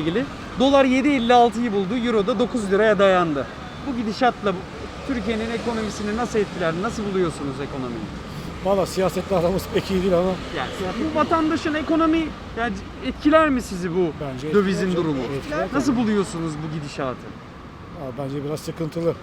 ilgili. Dolar 7.56'yı buldu, Euro da 9 liraya dayandı. Bu gidişatla Türkiye'nin ekonomisini nasıl etkiler, nasıl buluyorsunuz ekonomiyi? Valla siyasetle aramız pek iyi değil ama Yani bu vatandaşın ekonomi yani etkiler mi sizi bu Bence dövizin etkiler, durumu? etkiler. Nasıl buluyorsunuz bu gidişatı? Aa, bence biraz sıkıntılı.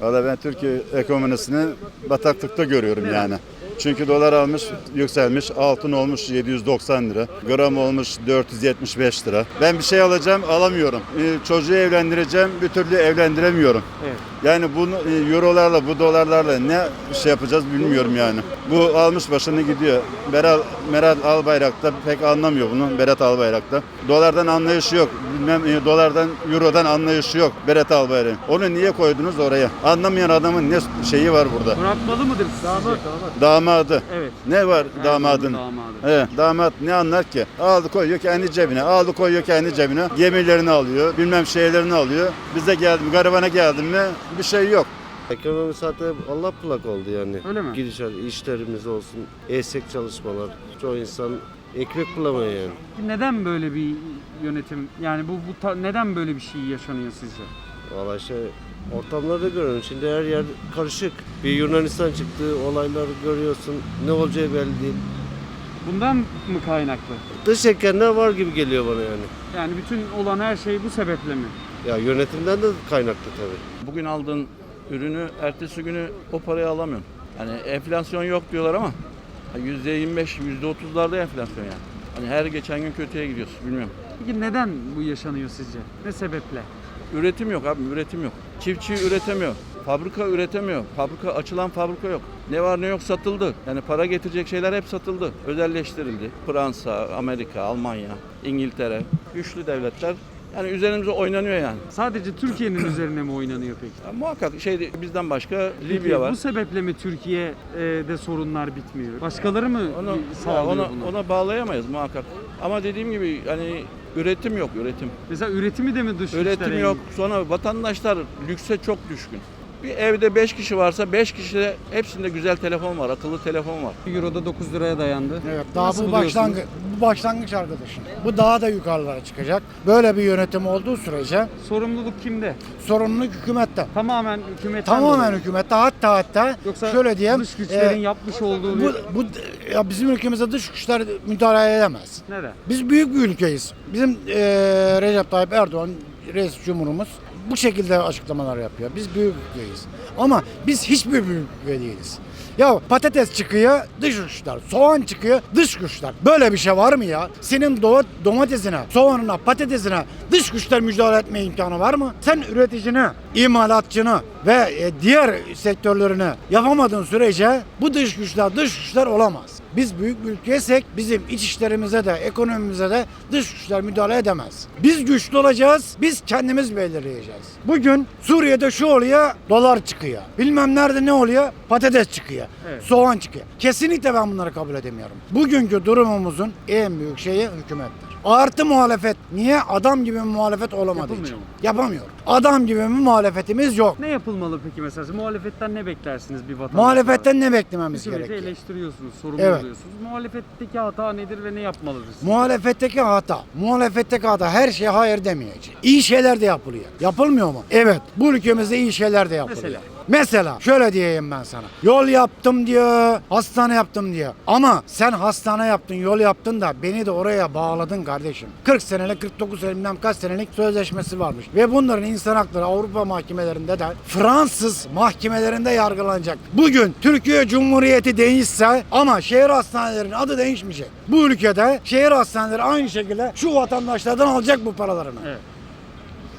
Valla ben Türkiye ekonomisini bataklıkta görüyorum yani. Çünkü dolar almış, yükselmiş, altın olmuş 790 lira, gram olmuş 475 lira. Ben bir şey alacağım, alamıyorum. Ee, çocuğu evlendireceğim, bir türlü evlendiremiyorum. Evet. Yani bunu e, eurolarla, bu dolarlarla ne şey yapacağız bilmiyorum yani. Bu almış başını gidiyor. Beral, Meral Albayrak da pek anlamıyor bunu, Berat Albayrak da. Dolardan anlayışı yok. Bilmem e, dolardan, eurodan anlayışı yok Berat Albayrak. Onu niye koydunuz oraya? Anlamayan adamın ne şeyi var burada? Bırakmalı mıdır sizce? Damadı. Evet. Ne var damadın? damadı. Evet, damat ne anlar ki? Aldı koyuyor kendi cebine, aldı koyuyor kendi cebine. Gemilerini alıyor, bilmem şeylerini alıyor. Bize geldim, garibana geldim mi bir şey yok. Ekonomi zaten Allah plak oldu yani. Öyle mi? Gidişat, işlerimiz olsun, esek çalışmalar. Çoğu insan ekmek bulamıyor yani. Neden böyle bir yönetim yani bu, bu ta- neden böyle bir şey yaşanıyor sizce? Valla işte ortamlarda görüyorum. Şimdi her yer karışık. Bir Yunanistan çıktı, olayları görüyorsun. Ne olacağı belli değil. Bundan mı kaynaklı? Dış etkenler var gibi geliyor bana yani. Yani bütün olan her şey bu sebeple mi? Ya yönetimden de kaynaklı tabii. Bugün aldığın ürünü ertesi günü o parayı alamıyorsun. Yani enflasyon yok diyorlar ama %25, %30'larda enflasyon yani. Hani her geçen gün kötüye gidiyoruz bilmiyorum. Peki neden bu yaşanıyor sizce? Ne sebeple? Üretim yok abi üretim yok. Çiftçi üretemiyor. Fabrika üretemiyor. Fabrika açılan fabrika yok. Ne var ne yok satıldı. Yani para getirecek şeyler hep satıldı. Özelleştirildi. Fransa, Amerika, Almanya, İngiltere, güçlü devletler yani üzerimize oynanıyor yani. Sadece Türkiye'nin üzerine mi oynanıyor peki? Ya muhakkak şey bizden başka Libya var. Bu sebeple mi Türkiye'de sorunlar bitmiyor? Başkaları mı Ona, sağlıyor ona, bunu? ona bağlayamayız muhakkak. Ama dediğim gibi hani üretim yok üretim. Mesela üretimi de mi dış Üretim yok. Sonra vatandaşlar lükse çok düşkün. Bir evde 5 kişi varsa 5 kişide hepsinde güzel telefon var, akıllı telefon var. Euro'da 9 liraya dayandı. Evet daha Nasıl bu başlangıç bu başlangıç arkadaşım. Bu daha da yukarılara çıkacak. Böyle bir yönetim olduğu sürece Sorumluluk kimde? sorumluluk hükümette. Tamamen hükümetten Tamamen dolayı. hükümette hatta hatta Yoksa şöyle diyeyim. dış güçlerin e, yapmış olduğu bu, bir... bu ya bizim ülkemize dış güçler müdahale edemez. Neden? Biz büyük bir ülkeyiz. Bizim e, Recep Tayyip Erdoğan reis cumhurumuz bu şekilde açıklamalar yapıyor. Biz büyük ülkeyiz. Ama biz hiçbir büyük ülke değiliz. Ya patates çıkıyor dış güçler, soğan çıkıyor dış güçler. Böyle bir şey var mı ya? Senin do- domatesine, soğanına, patatesine dış güçler müdahale etme imkanı var mı? Sen üreticini, imalatçını ve e, diğer sektörlerini yapamadığın sürece bu dış güçler dış güçler olamaz. Biz büyük bir ülkeysek bizim iç işlerimize de ekonomimize de dış güçler müdahale edemez. Biz güçlü olacağız, biz kendimiz belirleyeceğiz. Bugün Suriye'de şu oluyor, dolar çıkıyor. Bilmem nerede ne oluyor, patates çıkıyor. Evet. Soğan çıkıyor. Kesinlikle ben bunları kabul edemiyorum. Bugünkü durumumuzun en büyük şeyi hükümettir. Artı muhalefet. Niye? Adam gibi bir muhalefet olamadığı Yapılmıyor için. mu? Yapamıyor. Adam gibi bir muhalefetimiz yok. Ne yapılmalı peki mesela? Siz Muhalefetten ne beklersiniz bir vatandaş? Muhalefetten ne beklememiz Hükümeti gerekiyor? eleştiriyorsunuz, sorumlu Evet. oluyorsunuz. Muhalefetteki hata nedir ve ne yapmalıdır? Muhalefetteki hata. Muhalefetteki hata her şeye hayır demeyecek. İyi şeyler de yapılıyor. Yapılmıyor mu? Evet. Bu ülkemizde iyi şeyler de yapılıyor. Mesela? Mesela şöyle diyeyim ben sana. Yol yaptım diyor, hastane yaptım diyor. Ama sen hastane yaptın, yol yaptın da beni de oraya bağladın kardeşim. 40 senelik, 49 senelik, kaç senelik sözleşmesi varmış. Ve bunların insan hakları Avrupa mahkemelerinde de Fransız mahkemelerinde yargılanacak. Bugün Türkiye Cumhuriyeti değişse ama şehir hastanelerinin adı değişmeyecek. Bu ülkede şehir hastaneleri aynı şekilde şu vatandaşlardan alacak bu paralarını. Evet.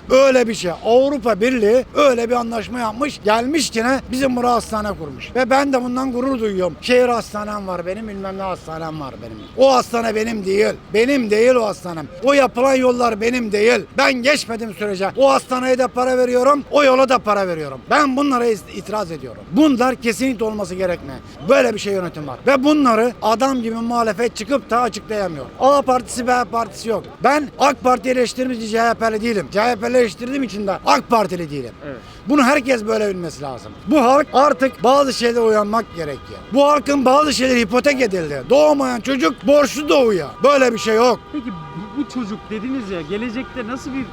Öyle bir şey. Avrupa Birliği öyle bir anlaşma yapmış. Gelmiş yine bizim buraya hastane kurmuş. Ve ben de bundan gurur duyuyorum. Şehir hastanem var benim bilmem ne hastanem var benim. O hastane benim değil. Benim değil o hastanem. O yapılan yollar benim değil. Ben geçmedim sürece o hastaneye de para veriyorum. O yola da para veriyorum. Ben bunlara itiraz ediyorum. Bunlar kesinlikle olması gerekmiyor. Böyle bir şey yönetim var. Ve bunları adam gibi muhalefet çıkıp da açıklayamıyor. A partisi B partisi yok. Ben AK Parti eleştirmiş CHP'li değilim. CHP'li eleştirdiğim için de AK Partili değilim. Evet. Bunu herkes böyle bilmesi lazım. Bu halk artık bazı şeylere uyanmak gerekiyor. Bu halkın bazı şeyleri hipotek edildi. Doğmayan çocuk borçlu doğuyor. Böyle bir şey yok. Peki bu, çocuk dediniz ya gelecekte nasıl bir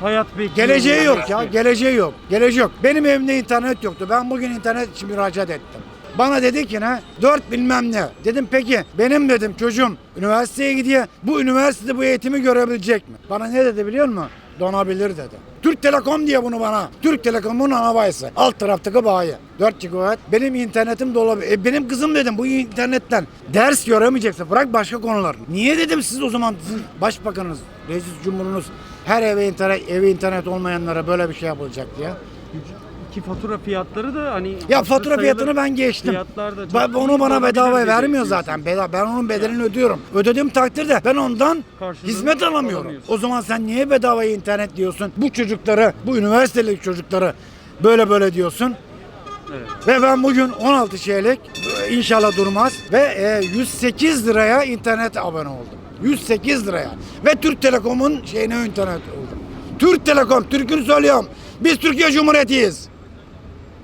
hayat bekliyor? Geleceği yok ya, geleceği yok. Geleceği yok. Benim evimde internet yoktu. Ben bugün internet için müracaat ettim. Bana dedi ki ne? Dört bilmem ne. Dedim peki benim dedim çocuğum üniversiteye gidiyor. Bu üniversitede bu eğitimi görebilecek mi? Bana ne dedi biliyor musun? Donabilir dedi. Türk Telekom diye bunu bana. Türk Telekom'un ana bayisi. Alt taraftaki bayi. 4 GB. Benim internetim dolabilir. E benim kızım dedim bu internetten ders göremeyecekse bırak başka konular. Niye dedim siz o zaman sizin başbakanınız, reis cumhurunuz her eve internet, evi internet olmayanlara böyle bir şey yapılacak diye. Ki fatura fiyatları da hani Ya fatura fiyatını ben geçtim. Fiyatlar Ben, onu bana bedava vermiyor zaten. Bedava. Ben onun bedelini ödüyorum. Ödediğim takdirde ben ondan Karşılığını hizmet alamıyorum. alamıyorsun. O zaman sen niye bedava internet diyorsun? Bu çocukları, bu üniversiteli çocukları böyle böyle diyorsun. Evet. Ve ben bugün 16 şeylik inşallah durmaz ve e, 108 liraya internet abone oldum. 108 liraya. Ve Türk Telekom'un şeyine internet oldum. Türk Telekom, Türk'ünü söylüyorum. Biz Türkiye Cumhuriyeti'yiz.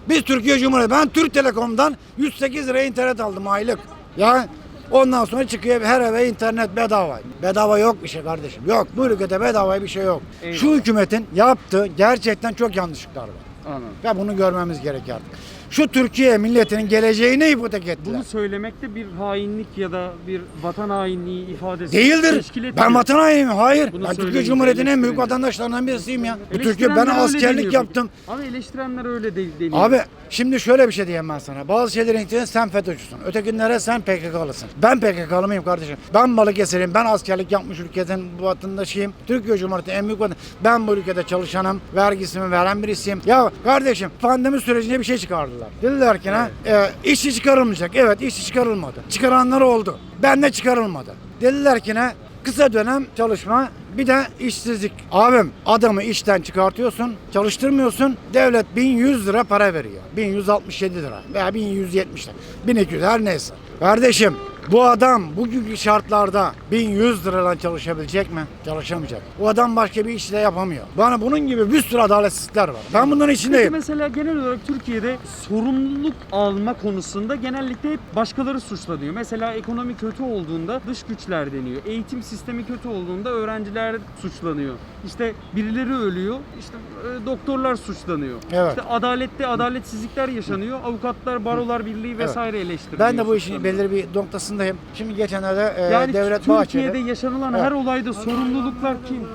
Biz Türkiye Cumhuriyeti. Ben Türk Telekom'dan 108 liraya internet aldım aylık. Ya ondan sonra çıkıyor her eve internet bedava. Bedava yok bir şey kardeşim. Yok. Bu ülkede bedava bir şey yok. Eyvallah. Şu hükümetin yaptığı gerçekten çok yanlışlıklar var. Anladım. Ve bunu görmemiz gerekiyor artık. Şu Türkiye milletinin geleceğini ipotek ettiler. Bunu söylemekte bir hainlik ya da bir vatan hainliği ifadesi Değildir. Ben vatan hainiyim. Hayır. Bunu ben Türkiye Cumhuriyeti'nin en büyük vatandaşlarından birisiyim ya. Bu Türkiye ben askerlik yaptım. Ama eleştirenler öyle değil deniyor. Abi şimdi şöyle bir şey diyeyim ben sana. Bazı şeylerin için sen FETÖ'cüsün. Ötekinlere sen PKK'lısın. Ben PKK'lı mıyım kardeşim? Ben Balıkesir'im. Ben askerlik yapmış ülkenin vatandaşıyım. Türkiye Cumhuriyeti en büyük vatan. Ben bu ülkede çalışanım. Vergisimi veren birisiyim. Ya kardeşim pandemi sürecinde bir şey çıkardılar. Dediler ki ne? E, işçi çıkarılmayacak. Evet işçi çıkarılmadı. Çıkaranlar oldu. Ben de çıkarılmadı. Dediler ki ne? Kısa dönem çalışma bir de işsizlik. Abim adamı işten çıkartıyorsun, çalıştırmıyorsun. Devlet 1100 lira para veriyor. 1167 lira veya 1170 lira. 1200 her neyse. Kardeşim bu adam bugünkü şartlarda 1100 liradan çalışabilecek mi? Çalışamayacak. O adam başka bir iş de yapamıyor. Bana bunun gibi bir sürü adaletsizlikler var. Ben bunların Peki içindeyim. mesela genel olarak Türkiye'de sorumluluk alma konusunda genellikle hep başkaları suçlanıyor. Mesela ekonomi kötü olduğunda dış güçler deniyor. Eğitim sistemi kötü olduğunda öğrenciler suçlanıyor. İşte birileri ölüyor, işte e, doktorlar suçlanıyor. Evet. İşte adalette adaletsizlikler yaşanıyor. Avukatlar, barolar birliği vesaire eleştiriliyor. Ben de bu işin belirli bir noktasındayım. Şimdi geçenlerde e, yani Devlet Türkiye'de Bahçeli yaşanılan Evet. her olayda sorumluluklar kim?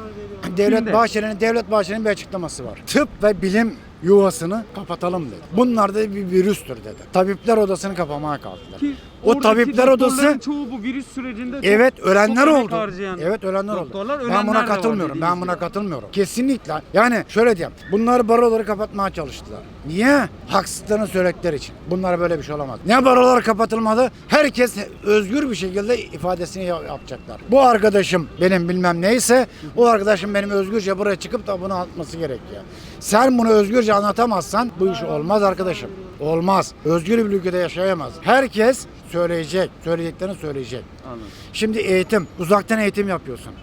Devlet Kimde? Bahçeli'nin Devlet Bahçeli'nin bir açıklaması var. Tıp ve bilim yuvasını kapatalım dedi. Bunlar da bir virüstür dedi. Tabipler odasını kapamaya kalktılar. Ki O oradaki tabipler odası- çoğu bu virüs sürecinde çok- Evet ölenler çok emek oldu. harcayan Evet ölenler oldu. doktorlar, Ben ölenler de buna var katılmıyorum. dediğiniz Ben buna gibi. katılmıyorum. Kesinlikle. Yani şöyle diyeyim. Bunlar baroları kapatmaya çalıştılar. Niye? Haksızlığını söyledikleri için. Bunlara böyle bir şey olamaz. Ne barolar kapatılmadı? Herkes özgür bir şekilde ifadesini ya- yapacaklar. Bu arkadaşım benim bilmem neyse o arkadaşım benim özgürce buraya çıkıp da bunu atması gerekiyor. Sen bunu özgürce anlatamazsan bu iş olmaz arkadaşım. Olmaz. Özgür bir ülkede yaşayamaz. Herkes söyleyecek. Söyleyeceklerini söyleyecek. Anladım. Şimdi eğitim, uzaktan eğitim yapıyorsun.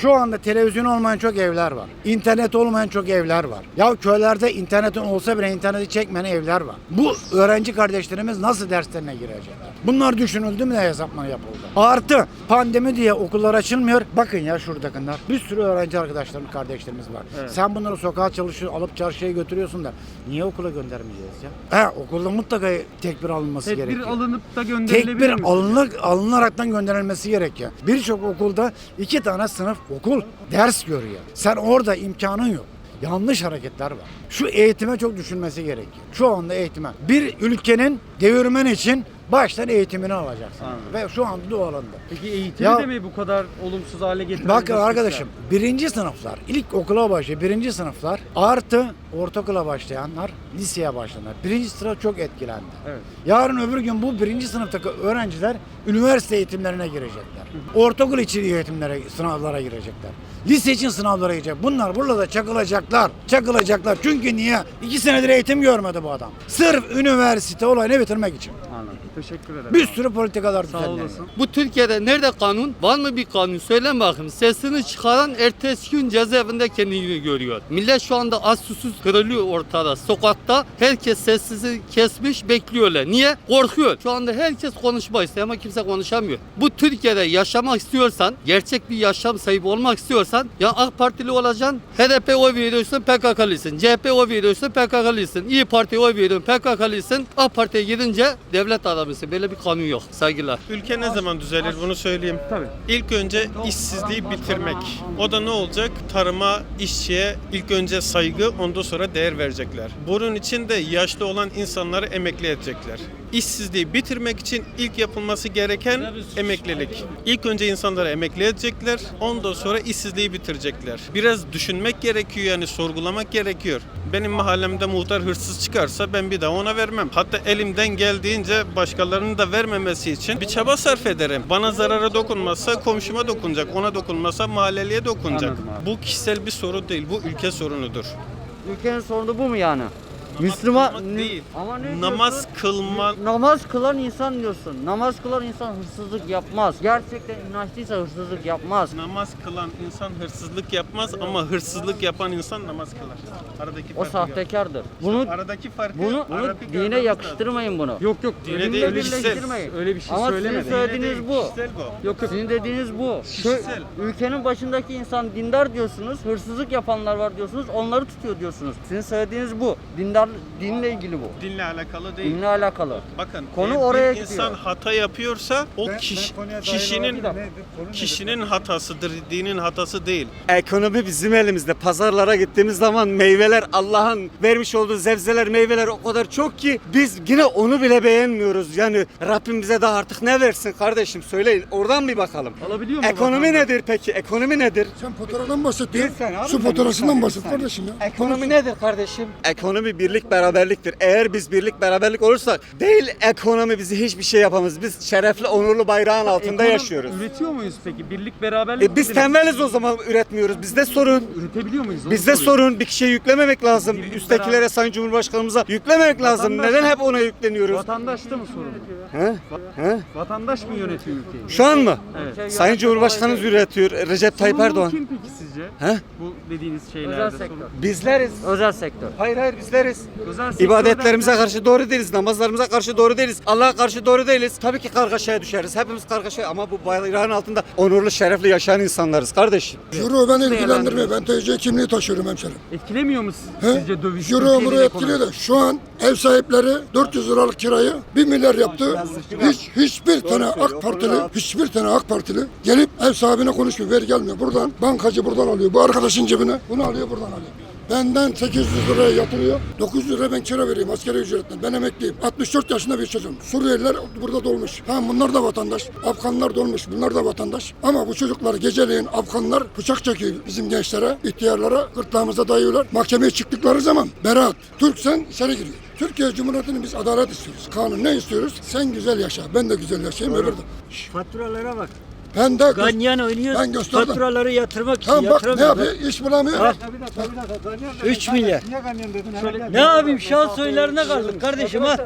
Şu anda televizyon olmayan çok evler var. İnternet olmayan çok evler var. Ya köylerde internetin olsa bile interneti çekmeyen evler var. Bu öğrenci kardeşlerimiz nasıl derslerine girecekler? Bunlar düşünüldü mü de hesaplama yapıldı? Artı pandemi diye okullar açılmıyor. Bakın ya şuradakiler. Bir sürü öğrenci arkadaşlarımız, kardeşlerimiz var. Evet. Sen bunları sokağa çalışıyor, alıp çarşıya götürüyorsun da niye okula göndermeyeceğiz ya? He okulda mutlaka tedbir alınması Tedbir gerekiyor alınıp da gönderilebilir tekbir mi? alınır, alınaraktan gönderilmesi gerekiyor. Birçok okulda iki tane sınıf okul ders görüyor. Sen orada imkanın yok. Yanlış hareketler var. Şu eğitime çok düşünmesi gerekiyor. Şu anda eğitime. Bir ülkenin devirmen için baştan eğitimini alacaksın. Anladım. Ve şu anda da o. Peki eğitimi Ya- de mi bu kadar olumsuz hale getiren Bakın arkadaşım birinci sınıflar, ilk okula başlayan birinci sınıflar artı ortaokula başlayanlar liseye başlayanlar. Birinci sınıf çok etkilendi. Evet. Yarın öbür gün bu birinci sınıftaki öğrenciler üniversite eğitimlerine girecekler. Ortaokul için eğitimlere, sınavlara girecekler. Lise için sınavlara girecek. Bunlar burada çakılacaklar. Çakılacaklar. Çünkü niye? İki senedir eğitim görmedi bu adam. Sırf üniversite olayını bitirmek için. Anladım. Teşekkür ederim. Bir sürü politikalar Sağ düzenleniyor. olasın. Bu Türkiye'de nerede kanun? Var mı bir kanun? Söyle bakayım. Sesini çıkaran ertesi gün cezaevinde kendini görüyor. Millet şu anda az susuz kırılıyor ortada. Sokakta herkes sessizi kesmiş bekliyorlar. Niye? Korkuyor. Şu anda herkes konuşmak istiyor ama kimse konuşamıyor. Bu Türkiye'de yaşamak istiyorsan, gerçek bir yaşam sahibi olmak istiyorsan ya AK Partili olacaksın, HDP oy veriyorsun PKK'lısın, CHP oy veriyorsun PKK'lısın, İyi Parti oy veriyorsun PKK'lısın, AK Parti'ye gidince devlet adamısın. Böyle bir kanun yok. Saygılar. Ülke ne zaman düzelir bunu söyleyeyim. Tabii. İlk önce işsizliği bitirmek. O da ne olacak? Tarıma, işçiye ilk önce saygı, ondan sonra değer verecekler. Bunun için de yaşlı olan insanları emekli edecekler. İşsizliği bitirmek için ilk yapılması gereken emeklilik. İlk önce insanları emekli edecekler, ondan sonra işsizliği bitirecekler. Biraz düşünmek gerekiyor yani sorgulamak gerekiyor. Benim mahallemde muhtar hırsız çıkarsa ben bir daha ona vermem. Hatta elimden geldiğince başkalarının da vermemesi için bir çaba sarf ederim. Bana zarara dokunmazsa komşuma dokunacak, ona dokunmazsa mahalleliye dokunacak. Bu kişisel bir sorun değil, bu ülke sorunudur. Ülkenin sorunu bu mu yani? Müslüman kılmak değil. Ama ne Namaz diyorsun? kılma Namaz kılan insan diyorsun. Namaz kılan insan hırsızlık yapmaz. Gerçekten inançlıysa hırsızlık yapmaz. namaz kılan insan hırsızlık yapmaz ama hırsızlık yapan insan namaz kılar. Aradaki O farkı gör. sahtekardır. Bunu Aradaki farkı bunu, bunu Arap'ı dine görmemiz yakıştırmayın bunu. Yok yok. Dine değil, öyle bir şey, birleştirmeyin. öyle bir şey Ama sizin söylemedim. söyle- lazım. Söylediğiniz Dine değil, bu. kişisel bu. Yok yok. Sizin dediğiniz bu. Kişisel. ülkenin başındaki insan dindar diyorsunuz. Hırsızlık yapanlar var diyorsunuz. Onları tutuyor diyorsunuz. Sizin söylediğiniz bu. Dindar dinle ilgili bu. Dinle alakalı değil. Dinle alakalı. Bakın Konu eğer oraya bir gidiyor. insan hata yapıyorsa o kişi, kişinin kişinin hatasıdır, dinin hatası değil. Ekonomi bizim elimizde. Pazarlara gittiğimiz zaman meyveler Allah'ın vermiş olduğu zevzeler, meyveler o kadar çok ki biz yine onu bile beğenmiyoruz. Yani Rabbim bize daha artık ne versin kardeşim söyleyin. Oradan bir bakalım. Alabiliyor mu? Ekonomi vatandaş? nedir peki? Ekonomi nedir? Sen fotoğrafdan bahset ya. Bir saniye abi, Su bir fotoğrafından saniye, bahset bir saniye. kardeşim ya. Ekonomi nedir kardeşim? Ekonomi birlik beraberliktir. Eğer biz birlik beraberlik olursak değil ekonomi bizi hiçbir şey yapamaz. Biz şerefli onurlu bayrağın altında Ekonomi- yaşıyoruz. Üretiyor muyuz peki? Birlik beraberlik E biz tembeliz o zaman üretmiyoruz. Bizde sorun. Üretebiliyor muyuz? Onu Bizde soruyorum. sorun bir kişiye yüklememek lazım. Birlik Üsttekilere Sayın Cumhurbaşkanımıza yüklememek lazım. Vatandaş- Neden hep ona yükleniyoruz? Vatandaşta mı sorun? He? He? Vatandaş mı yönetiyor ülkeyi? Şu an mı? Evet. Sayın Cumhurbaşkanımız üretiyor. Recep Tayyip Erdoğan. kim peki sizce? He? Bu dediğiniz şeylerde. Özel sorun- sektör. Bizleriz. Özel sektör. Hayır hayır bizleriz. Özel sektörden- İbadetlerimize karşı doğru değiliz. Namazlarımıza karşı doğru değiliz. Allah'a karşı doğru değiliz. Tabii ki kargaşaya düşeriz. Hepimiz kargaşaya ama bu bayrağın altında onurlu, şerefli yaşayan insanlarız kardeşim. Euro beni ilgilendirmiyor. Ben TC kimliği taşıyorum hemşerim. Etkilemiyor mu siz- He? sizce döviz? Euro Türkiye'nin etkiliyor da şu an ev sahipleri 400 liralık kirayı 1 milyar yaptı. Hiç hiçbir tane AK Partili, hiçbir tane AK Partili gelip ev sahibine konuşmuyor. Ver gelmiyor. Buradan bankacı buradan alıyor. Bu arkadaşın cebine bunu alıyor buradan alıyor. Benden 800 liraya yatırıyor. 900 lira ben kira vereyim askeri ücretten. Ben emekliyim. 64 yaşında bir çocuğum. Suriyeliler burada dolmuş. Tamam bunlar da vatandaş. Afganlar dolmuş. Bunlar da vatandaş. Ama bu çocuklar geceleyin Afganlar bıçak çekiyor bizim gençlere, ihtiyarlara. Gırtlağımıza dayıyorlar. Mahkemeye çıktıkları zaman Berat, Türksen içeri giriyor. Türkiye Cumhuriyeti'nin biz adalet istiyoruz. Kanun ne istiyoruz? Sen güzel yaşa. Ben de güzel yaşayayım öbür de. Faturalara bak. Ben de Ganyan oynuyoruz. Ben gösterdim. Faturaları yatırmak için Tamam bak ne yapıyor? İş bulamıyor. Ha. 3 milyar. Ne yapayım şans oylarına kaldık kardeşim ha.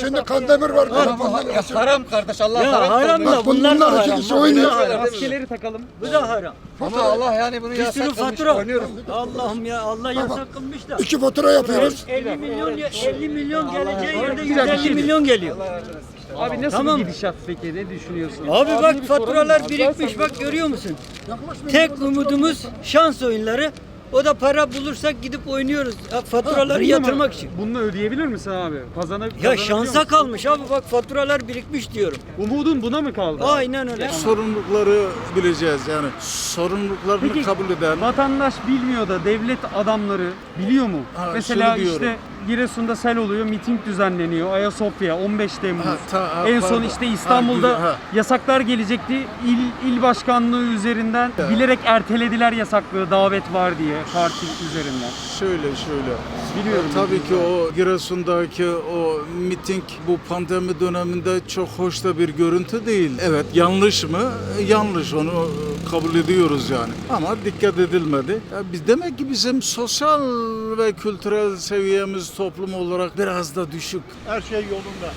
Şimdi Kandemir var. Kandemir var. Haram kardeş Allah Ya haram. haram da Bak bunlar da bunlar iki haram. kişi oynuyor. Maskeleri takalım. Bu da haram. Ama Allah yani bunu Bir sürü yasak kılmış. fatura. Oynuyorum. Allah'ım ya Allah yasak kılmış da. İki fatura yapıyoruz. 50 milyon 50 milyon geleceği yerde Bir dakika, 150 şimdi- milyon geliyor. Abi nasıl Tamam. bir gidişat peki? Ne düşünüyorsun? Abi bak faturalar birikmiş bak görüyor musun? Tek umudumuz şans oyunları. O da para bulursak gidip oynuyoruz. Ya faturaları Bunu yatırmak için. Bunu ödeyebilir misin abi? Kazana, Ya kazanabiliyor şansa musun? kalmış abi bak faturalar birikmiş diyorum. Umudun buna mı kaldı? Aynen öyle. sorumlulukları bileceğiz yani sorumluluklarını Peki, kabul eden Vatandaş bilmiyor da devlet adamları biliyor mu? Ha, Mesela şunu diyorum. işte Giresun'da sel oluyor, miting düzenleniyor. Ayasofya 15 Temmuz. Ha, ta- ha, en son pardon. işte Ha, İstanbul'da güzel, ha. yasaklar gelecekti. İl, il başkanlığı üzerinden bilerek ertelediler yasaklığı davet var diye parti üzerinden. şöyle şöyle Biliyorum. E, tabii ki o Giresun'daki o miting bu pandemi döneminde çok hoş da bir görüntü değil. Evet yanlış mı? E, Yanlış onu kabul ediyoruz yani. Ama dikkat edilmedi. Ya biz demek ki bizim sosyal ve kültürel seviyemiz toplum olarak biraz da düşük. Her şey yolunda.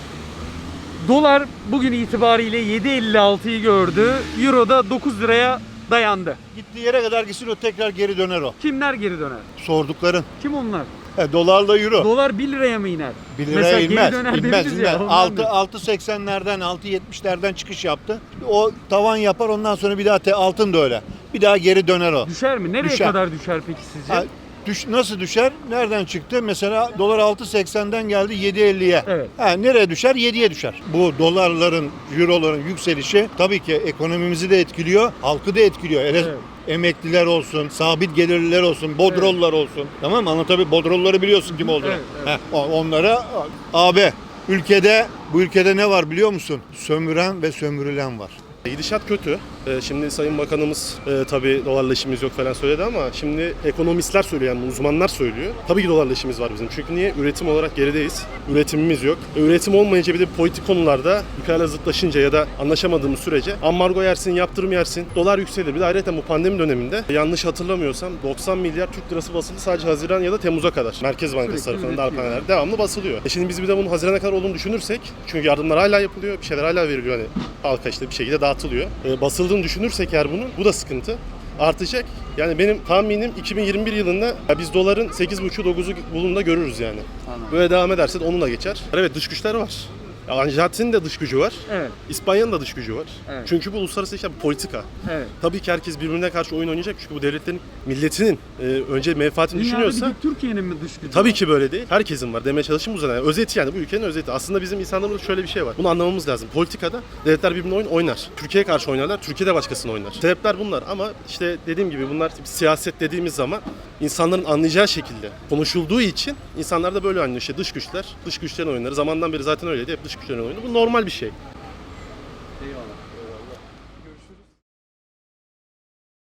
Dolar bugün itibariyle 7.56'yı gördü. Euro da 9 liraya dayandı. Gittiği yere kadar gitsin o tekrar geri döner o. Kimler geri döner? Sordukların. Kim onlar? He, dolarla euro. Dolar 1 liraya mı iner? 1 Mesela liraya geri inmez. döner inmez, inmez. ya, ondan 6 dedim. 6.80'lerden 6.70'lerden çıkış yaptı. O tavan yapar ondan sonra bir daha te, altın da öyle. Bir daha geri döner o. Düşer mi? Nereye Düşer. kadar düşer peki sizce? Ha, düş, nasıl düşer? Nereden çıktı? Mesela dolar 6.80'den geldi 7.50'ye. Evet. Ha, nereye düşer? 7'ye düşer. Bu dolarların, euroların yükselişi tabii ki ekonomimizi de etkiliyor, halkı da etkiliyor. Evet. Emekliler olsun, sabit gelirliler olsun, bodrollar olsun. Tamam mı? Ama tabii bodrolları biliyorsun kim olduğunu. Evet, evet. Heh, o- onlara abi ülkede bu ülkede ne var biliyor musun? Sömüren ve sömürülen var. Gidişat kötü. Ee, Şimdi Sayın Bakanımız e, tabii dolarla işimiz yok falan söyledi ama şimdi ekonomistler söylüyor yani uzmanlar söylüyor. Tabii ki dolarla işimiz var bizim. Çünkü niye? Üretim olarak gerideyiz. Üretimimiz yok. E, üretim olmayınca bir de politik konularda ülkelerle zıtlaşınca ya da anlaşamadığımız sürece ambargo yersin, yaptırım yersin, dolar yükselir. Bir de ayrıca bu pandemi döneminde yanlış hatırlamıyorsam 90 milyar Türk lirası basıldı sadece Haziran ya da Temmuz'a kadar. Merkez Bankası Sürekli tarafından darphaneler devamlı basılıyor. E şimdi biz bir de bunun Haziran'a kadar olduğunu düşünürsek çünkü yardımlar hala yapılıyor, bir şeyler hala veriliyor hani halka işte bir şekilde dağıtılıyor. E, basıldığını düşünürsek eğer bunun bu da sıkıntı artacak. Yani benim tahminim 2021 yılında biz doların 8.5'u 9'u bulunda görürüz yani. Böyle devam ederse de onunla geçer. Evet dış güçler var. Arjantin'in de dış gücü var. Evet. İspanya'nın da dış gücü var. Evet. Çünkü bu uluslararası işler bir politika. Evet. Tabii ki herkes birbirine karşı oyun oynayacak çünkü bu devletlerin milletinin e, önce menfaatini Dünyada düşünüyorsa bir tek Türkiye'nin mi dış gücü? Tabii var? ki böyle değil. Herkesin var. Demeye çalışım bu zaten. Yani özeti yani bu ülkenin özeti. Aslında bizim insanlarımızda şöyle bir şey var. Bunu anlamamız lazım. Politikada devletler birbirine oyun oynar. Türkiye'ye karşı oynarlar. Türkiye de başkasına oynar. Sebepler bunlar ama işte dediğim gibi bunlar siyaset dediğimiz zaman insanların anlayacağı şekilde konuşulduğu için insanlar da böyle anlıyor. İşte dış güçler, dış güçlerin oyunları. Zamandan beri zaten öyleydi. Hep dış güçlerin oyunu. Bu normal bir şey.